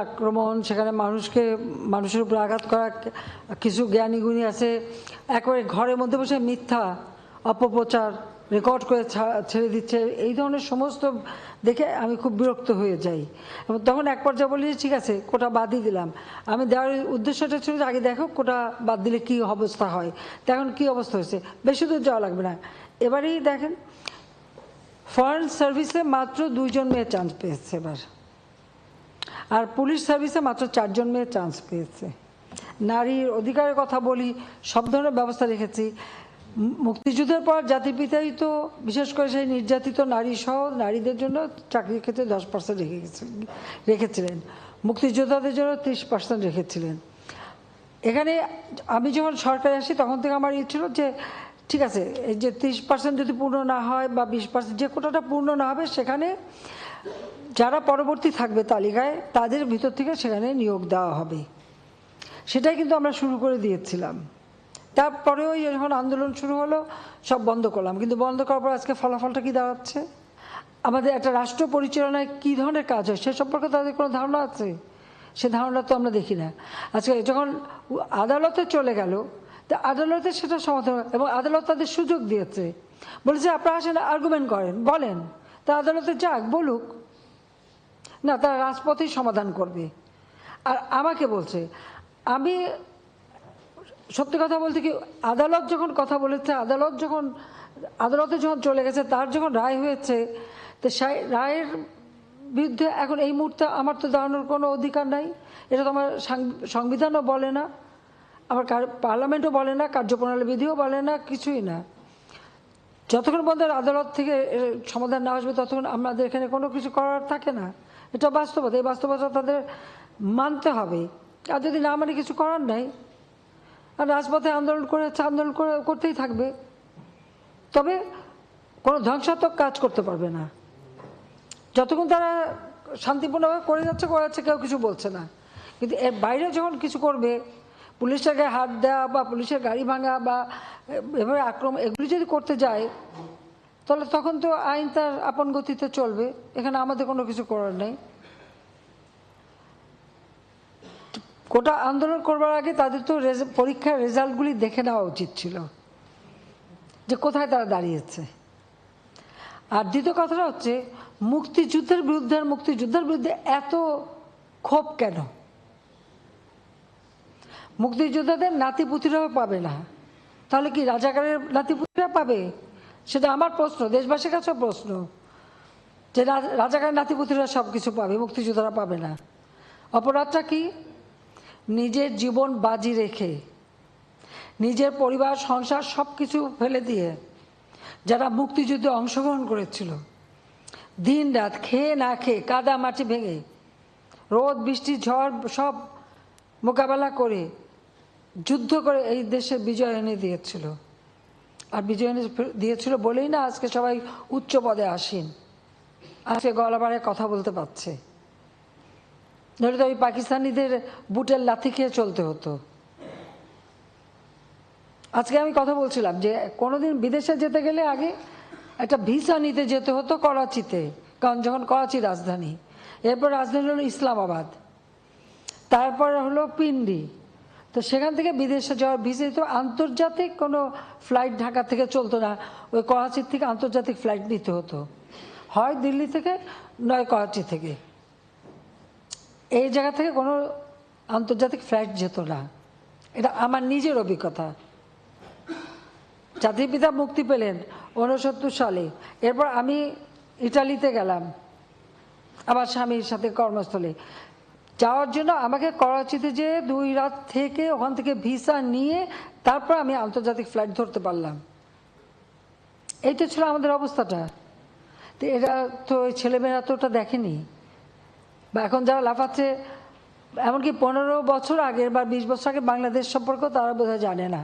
আক্রমণ, সেখানে মানুষকে, মানুষের উপর আঘাত করা, কিছু জ্ঞানী গুণী আছে, একবারে ঘরের মধ্যে বসে মিথ্যা অপপ্রচার রেকর্ড করে ছেড়ে দিচ্ছে, এই ধরনের সমস্ত দেখে আমি খুব বিরক্ত হয়ে যাই। এবং তখন এক পর্যায়ে বলি, ঠিক আছে, কোটা বাদই দিলাম। আমি দেওয়ার উদ্দেশ্যটা ছিল যে, আগে দেখো কোটা বাদ দিলে কি অবস্থা হয়? এখন কি অবস্থা হয়েছে? বেশি দূর যাওয়া লাগবে না। এবারেই দেখেন ফরেন সার্ভিসে মাত্র দুইজন মেয়ে চান্স পেয়েছে এবার। আর পুলিশ সার্ভিসে মাত্র চারজন মেয়ে চান্স পেয়েছে। নারীর অধিকারের কথা বলি, সব ধরনের ব্যবস্থা রেখেছি। মুক্তিযুদ্ধের পর জাতির পিতাই তো বিশেষ করে সেই নির্যাতিত নারী সহ নারীদের জন্য চাকরির ক্ষেত্রে দশ পার্সেন্ট রেখে রেখেছিলেন। মুক্তিযোদ্ধাদের জন্য ত্রিশ পার্সেন্ট রেখেছিলেন। এখানে আমি যখন সরকারে আসি, তখন থেকে আমার ইয়ে ছিল যে ঠিক আছে, এই যে ত্রিশ পার্সেন্ট যদি পূর্ণ না হয় বা বিশ পার্সেন্ট যে কোটাটা পূর্ণ না হবে, সেখানে যারা পরবর্তী থাকবে তালিকায়, তাদের ভিতর থেকে সেখানে নিয়োগ দেওয়া হবে। সেটাই কিন্তু আমরা শুরু করে দিয়েছিলাম। তারপরেও এই যখন আন্দোলন শুরু হলো, সব বন্ধ করলাম। কিন্তু বন্ধ করার পর আজকে ফলাফলটা কি দাঁড়াচ্ছে? আমাদের একটা রাষ্ট্র পরিচালনায় কী ধরনের কাজ হয়, সে সম্পর্কে তাদের কোনো ধারণা আছে? সে ধারণা তো আমরা দেখি না। আজকে যখন আদালতে চলে গেল তা আদালতে সেটা সমাধান এবং আদালত তাদের সুযোগ দিয়েছে। বলেছে আপনারা আসেন আর্গুমেন্ট করেন, বলেন, তা আদালতে যাক, বলুক। না, তারা রাজপথেই সমাধান করবে। আর আমাকে বলছে, আমি সত্যি কথা বলতে কি, আদালত যখন কথা বলেছে, আদালত যখন, আদালতে যখন চলে গেছে, তার যখন রায় হয়েছে, তো সেই রায়ের বিরুদ্ধে এখন এই মুহূর্তে আমার তো দাঁড়ানোর কোনো অধিকার নাই। এটা তো আমার সংবিধানও বলে না। কার- পার্লামেন্টও বলে না, কার্যপ্রণালী বিধিও বলে না, কিছুই না। যতক্ষণ পর্যন্ত আদালত থেকে সমাধান না আসবে, ততক্ষণ আমাদের এখানে কোনো কিছু করার থাকে না। এটা বাস্তবতা, এই বাস্তবতা তাদের মানতে হবে। আর যদি না মানে কিছু করার নাই, আর রাজপথে আন্দোলন করে আন্দোলন করে করতেই থাকবে, তবে কোনো ধ্বংসাত্মক কাজ করতে পারবে না। যতক্ষণ তারা শান্তিপূর্ণভাবে করে যাচ্ছে করে যাচ্ছে, কেউ কিছু বলছে না। কিন্তু এর বাইরে যখন কিছু করবে পুলিশের গায়ে হাত দেওয়া বা পুলিশের গাড়ি ভাঙা বা এভাবে আক্রমণ, এগুলি যদি করতে যায়, তাহলে তখন তো আইন তার আপন গতিতে চলবে। এখানে আমাদের কোনো কিছু করার নেই। গোটা আন্দোলন করবার আগে তাদের তো পরীক্ষার রেজাল্টগুলি দেখে নেওয়া উচিত ছিল, যে কোথায় তারা দাঁড়িয়েছে। আর দ্বিতীয় কথাটা হচ্ছে, মুক্তিযুদ্ধের বিরুদ্ধে আর মুক্তিযুদ্ধের বিরুদ্ধে এত ক্ষোভ কেন? মুক্তিযোদ্ধাদের নাতিপুতিরাও পাবে না। তাহলে কি রাজাকারের নাতিপুতিরা পাবে? সেটা আমার প্রশ্ন, দেশবাসীর কাছেও প্রশ্ন। যে রাজাকারের নাতিপুতিরা সব কিছু পাবে, মুক্তিযোদ্ধারা পাবে না। অপরাধটা কি? নিজের জীবন বাজি রেখে, নিজের পরিবার, সংসার সব কিছু ফেলে দিয়ে যারা মুক্তিযুদ্ধে অংশগ্রহণ করেছিল, দিন রাত খেয়ে না খেয়ে, কাদা মাটি ভেঙে, রোদ, বৃষ্টি, ঝড় সব মোকাবেলা করে যুদ্ধ করে এই দেশে বিজয় এনে দিয়েছিল। আর বিজয় এনে দিয়েছিল বলেই না আজকে সবাই উচ্চ পদে আসীন। আজকে গলাবারে কথা বলতে পারছে। নইলে তো ওই পাকিস্তানিদের বুটের লাথি খেয়ে চলতে হতো। আজকে আমি কথা বলছিলাম যে কোনোদিন বিদেশে যেতে গেলে আগে একটা ভিসা নিতে যেতে হতো করাচিতে, কারণ যখন করাচি রাজধানী, এরপর রাজধানী হলো ইসলামাবাদ, তারপর হলো পিন্ডি তো সেখান থেকে বিদেশে যাওয়ার ভিসা তো আন্তর্জাতিক কোনো ফ্লাইট ঢাকা থেকে চলতো না। ওই করাচির থেকে আন্তর্জাতিক ফ্লাইট নিতে হতো। হয় দিল্লি থেকে, নয় করাচি থেকে। এই জায়গা থেকে কোনো আন্তর্জাতিক ফ্লাইট যেত না। এটা আমার নিজের অভিজ্ঞতা। জাতির পিতা মুক্তি পেলেন ঊনসত্তর সালে। এরপর আমি ইটালিতে গেলাম। আমার স্বামীর সাথে কর্মস্থলে। যাওয়ার জন্য আমাকে করাচিতে যে দুই রাত থেকে ওখান থেকে ভিসা নিয়ে তারপর আমি আন্তর্জাতিক ফ্লাইট ধরতে পারলাম। এইটা ছিল আমাদের অবস্থাটা। তো এরা তো ওই ছেলেমেয়েরা তো ওটা দেখেনি। বা এখন যারা লাফাচ্ছে, এমনকি পনেরো বছর আগের বা বিশ বছর আগে বাংলাদেশ সম্পর্কেও তারা বোধহয় জানে না।